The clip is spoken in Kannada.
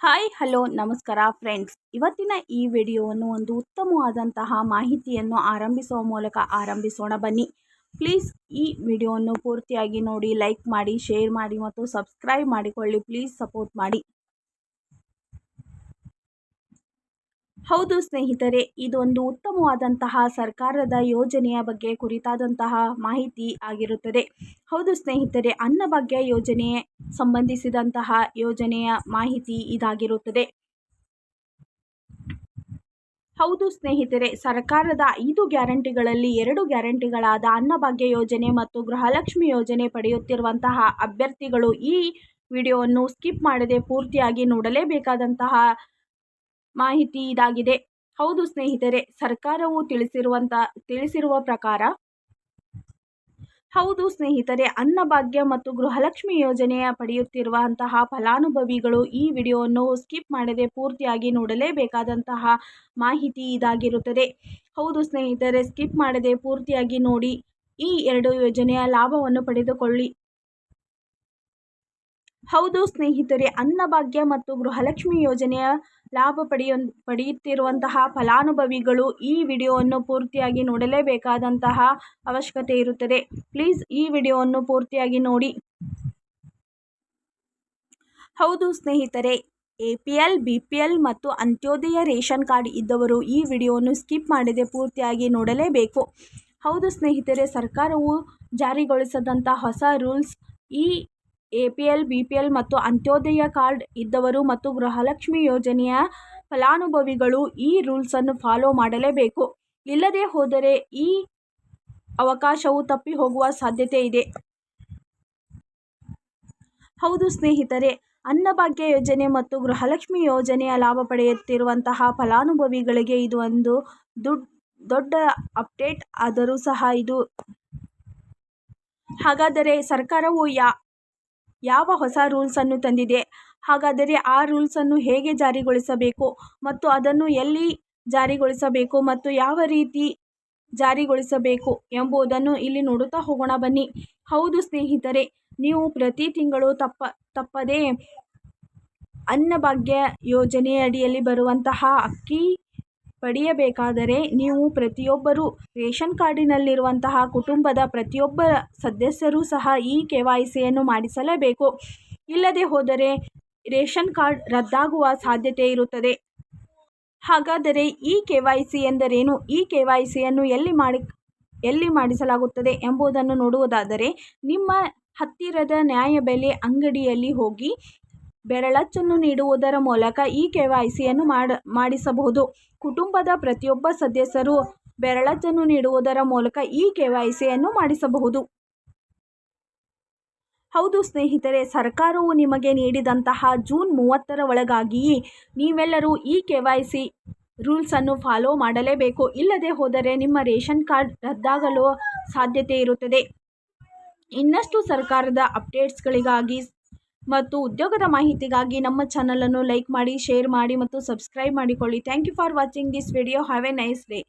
ಹಾಯ್ ಹಲೋ ನಮಸ್ಕಾರ ಫ್ರೆಂಡ್ಸ್ ಇವತ್ತಿನ ಈ ವಿಡಿಯೋವನ್ನು ಒಂದು ಉತ್ತಮವಾದಂತಹ ಮಾಹಿತಿಯನ್ನು ಆರಂಭಿಸುವ ಮೂಲಕ ಆರಂಭಿಸೋಣ ಬನ್ನಿ. ಪ್ಲೀಸ್ ಈ ವಿಡಿಯೋವನ್ನು ಪೂರ್ತಿಯಾಗಿ ನೋಡಿ ಲೈಕ್ ಮಾಡಿ ಶೇರ್ ಮಾಡಿ ಮತ್ತು ಸಬ್ಸ್ಕ್ರೈಬ್ ಮಾಡಿಕೊಳ್ಳಿ. ಪ್ಲೀಸ್ ಸಪೋರ್ಟ್ ಮಾಡಿ. ಹೌದು ಸ್ನೇಹಿತರೆ ಇದೊಂದು ಉತ್ತಮವಾದಂತಹ ಸರ್ಕಾರದ ಯೋಜನೆಯ ಬಗ್ಗೆ ಕುರಿತಾದಂತಹ ಮಾಹಿತಿ ಆಗಿರುತ್ತದೆ. ಹೌದು ಸ್ನೇಹಿತರೆ, ಅನ್ನಭಾಗ್ಯ ಯೋಜನೆ ಸಂಬಂಧಿಸಿದಂತಹ ಯೋಜನೆಯ ಮಾಹಿತಿ ಇದಾಗಿರುತ್ತದೆ. ಹೌದು ಸ್ನೇಹಿತರೆ, ಸರ್ಕಾರದ ಐದು ಗ್ಯಾರಂಟಿಗಳಲ್ಲಿ ಎರಡು ಗ್ಯಾರಂಟಿಗಳಾದ ಅನ್ನಭಾಗ್ಯ ಯೋಜನೆ ಮತ್ತು ಗೃಹಲಕ್ಷ್ಮಿ ಯೋಜನೆ ಪಡೆಯುತ್ತಿರುವಂತಹ ಅಭ್ಯರ್ಥಿಗಳು ಈ ವಿಡಿಯೋವನ್ನು ಸ್ಕಿಪ್ ಮಾಡದೆ ಪೂರ್ತಿಯಾಗಿ ನೋಡಲೇಬೇಕಾದಂತಹ ಮಾಹಿತಿ ಇದಾಗಿದೆ. ಹೌದು ಸ್ನೇಹಿತರೆ, ಸರ್ಕಾರವು ತಿಳಿಸಿರುವಂಥ ತಿಳಿಸಿರುವ ಪ್ರಕಾರ ಹೌದು ಸ್ನೇಹಿತರೆ, ಅನ್ನಭಾಗ್ಯ ಮತ್ತು ಗೃಹಲಕ್ಷ್ಮಿ ಯೋಜನೆಯ ಪಡೆಯುತ್ತಿರುವಂತಹ ಫಲಾನುಭವಿಗಳು ಈ ವಿಡಿಯೋವನ್ನು ಸ್ಕಿಪ್ ಮಾಡದೆ ಪೂರ್ತಿಯಾಗಿ ನೋಡಲೇಬೇಕಾದಂತಹ ಮಾಹಿತಿ ಇದಾಗಿರುತ್ತದೆ. ಹೌದು ಸ್ನೇಹಿತರೆ, ಸ್ಕಿಪ್ ಮಾಡದೆ ಪೂರ್ತಿಯಾಗಿ ನೋಡಿ, ಈ ಎರಡು ಯೋಜನೆಯ ಲಾಭವನ್ನು ಪಡೆದುಕೊಳ್ಳಿ. ಹೌದು ಸ್ನೇಹಿತರೆ ಅನ್ನಭಾಗ್ಯ ಮತ್ತು ಗೃಹಲಕ್ಷ್ಮಿ ಯೋಜನೆಯ ಲಾಭ ಪಡೆಯ, ಪಡೆಯುತ್ತಿರುವಂತಹ ಫಲಾನುಭವಿಗಳು ಈ ವಿಡಿಯೋವನ್ನು ಪೂರ್ತಿಯಾಗಿ ನೋಡಲೇಬೇಕಾದಂತಹ ಅವಶ್ಯಕತೆ ಇರುತ್ತದೆ. ಪ್ಲೀಸ್ ಈ ವಿಡಿಯೋವನ್ನು ಪೂರ್ತಿಯಾಗಿ ನೋಡಿ. ಹೌದು ಸ್ನೇಹಿತರೆ, A P L, B P L ಮತ್ತು ಅಂತ್ಯೋದಯ ರೇಷನ್ ಕಾರ್ಡ್ ಇದ್ದವರು ಈ ವಿಡಿಯೋವನ್ನು ಸ್ಕಿಪ್ ಮಾಡದೆ ಪೂರ್ತಿಯಾಗಿ ನೋಡಲೇಬೇಕು. ಹೌದು ಸ್ನೇಹಿತರೆ, ಸರ್ಕಾರವು ಜಾರಿಗೊಳಿಸದಂಥ ಹೊಸ ರೂಲ್ಸ್ ಈ ಎ ಪಿ ಮತ್ತು ಅಂತ್ಯೋದಯ ಕಾರ್ಡ್ ಇದ್ದವರು ಮತ್ತು ಗೃಹಲಕ್ಷ್ಮಿ ಯೋಜನೆಯ ಫಲಾನುಭವಿಗಳು ಈ ರೂಲ್ಸನ್ನು ಫಾಲೋ ಮಾಡಲೇಬೇಕು. ಇಲ್ಲದೇ ಹೋದರೆ ಈ ಅವಕಾಶವು ತಪ್ಪಿ ಹೋಗುವ ಸಾಧ್ಯತೆ ಇದೆ. ಹೌದು ಸ್ನೇಹಿತರೆ, ಅನ್ನಭಾಗ್ಯ ಯೋಜನೆ ಮತ್ತು ಗೃಹಲಕ್ಷ್ಮಿ ಯೋಜನೆಯ ಲಾಭ ಪಡೆಯುತ್ತಿರುವಂತಹ ಫಲಾನುಭವಿಗಳಿಗೆ ಇದು ಒಂದು ದೊಡ್ಡ ಅಪ್ಡೇಟ್ ಆದರೂ ಸಹ ಇದು. ಹಾಗಾದರೆ ಸರ್ಕಾರವು ಯಾ ಯಾವ ಹೊಸ ರೂಲ್ಸನ್ನು ತಂದಿದೆ? ಹಾಗಾದರೆ ಆ ರೂಲ್ಸನ್ನು ಹೇಗೆ ಜಾರಿಗೊಳಿಸಬೇಕು? ಮತ್ತು ಅದನ್ನು ಎಲ್ಲಿ ಜಾರಿಗೊಳಿಸಬೇಕು ಮತ್ತು ಯಾವ ರೀತಿ ಜಾರಿಗೊಳಿಸಬೇಕು ಎಂಬುದನ್ನು ಇಲ್ಲಿ ನೋಡುತ್ತಾ ಹೋಗೋಣ ಬನ್ನಿ. ಹೌದು ಸ್ನೇಹಿತರೆ, ನೀವು ಪ್ರತಿ ತಿಂಗಳು ತಪ್ಪ, ತಪ್ಪದೇ ಅನ್ನಭಾಗ್ಯ ಯೋಜನೆಯಡಿಯಲ್ಲಿ ಬರುವಂತಹ ಅಕ್ಕಿ ಪಡೆಯಬೇಕಾದರೆ ನೀವು ಪ್ರತಿಯೊಬ್ಬರೂ ರೇಷನ್ ಕಾರ್ಡಿನಲ್ಲಿರುವಂತಹ ಕುಟುಂಬದ ಪ್ರತಿಯೊಬ್ಬ ಸದಸ್ಯರೂ ಸಹ ಈ ಕೆ ವೈ ಸಿಯನ್ನು ಮಾಡಿಸಲೇಬೇಕು. ಇಲ್ಲದೆ ಹೋದರೆ ರೇಷನ್ ಕಾರ್ಡ್ ರದ್ದಾಗುವ ಸಾಧ್ಯತೆ ಇರುತ್ತದೆ. ಹಾಗಾದರೆ ಈ ಕೆ ವೈ ಸಿ ಎಂದರೇನು? ಈ ಕೆ ವೈ ಸಿಯನ್ನು ಎಲ್ಲಿ ಮಾಡಿ, ಎಲ್ಲಿ ಮಾಡಿಸಲಾಗುತ್ತದೆ ಎಂಬುದನ್ನು ನೋಡುವುದಾದರೆ ನಿಮ್ಮ ಹತ್ತಿರದ ನ್ಯಾಯಬೆಲೆ ಅಂಗಡಿಯಲ್ಲಿ ಹೋಗಿ ಬೆರಳಚ್ಚನ್ನು ನೀಡುವುದರ ಮೂಲಕ ಈ ಕೆ ವೈ ಸಿಯನ್ನು ಮಾಡ, ಮಾಡಿಸಬಹುದು. ಕುಟುಂಬದ ಪ್ರತಿಯೊಬ್ಬ ಸದಸ್ಯರು ಬೆರಳಚ್ಚನ್ನು ನೀಡುವುದರ ಮೂಲಕ ಈ ಕೆ ವೈ ಸಿಯನ್ನು ಮಾಡಿಸಬಹುದು. ಹೌದು ಸ್ನೇಹಿತರೆ, ಸರ್ಕಾರವು ನಿಮಗೆ ನೀಡಿದಂತಹ ಜೂನ್ ಮೂವತ್ತರ ಒಳಗಾಗಿಯೇ ನೀವೆಲ್ಲರೂ ಈ ಕೆ ವೈ ಸಿ ರೂಲ್ಸನ್ನು ಫಾಲೋ ಮಾಡಲೇಬೇಕು. ಇಲ್ಲದೆ ಹೋದರೆ ನಿಮ್ಮ ರೇಷನ್ ಕಾರ್ಡ್ ರದ್ದಾಗಲು ಸಾಧ್ಯತೆ ಇರುತ್ತದೆ. ಇನ್ನಷ್ಟು ಸರ್ಕಾರದ ಅಪ್ಡೇಟ್ಸ್ಗಳಿಗಾಗಿ ಮತ್ತು ಉದ್ಯೋಗದ ಮಾಹಿತಿಗಾಗಿ ನಮ್ಮ ಚಾನಲನ್ನು ಲೈಕ್ ಮಾಡಿ ಶೇರ್ ಮಾಡಿ ಮತ್ತು ಸಬ್ಸ್ಕ್ರೈಬ್ ಮಾಡಿಕೊಳ್ಳಿ. Thank you for watching this video have a nice day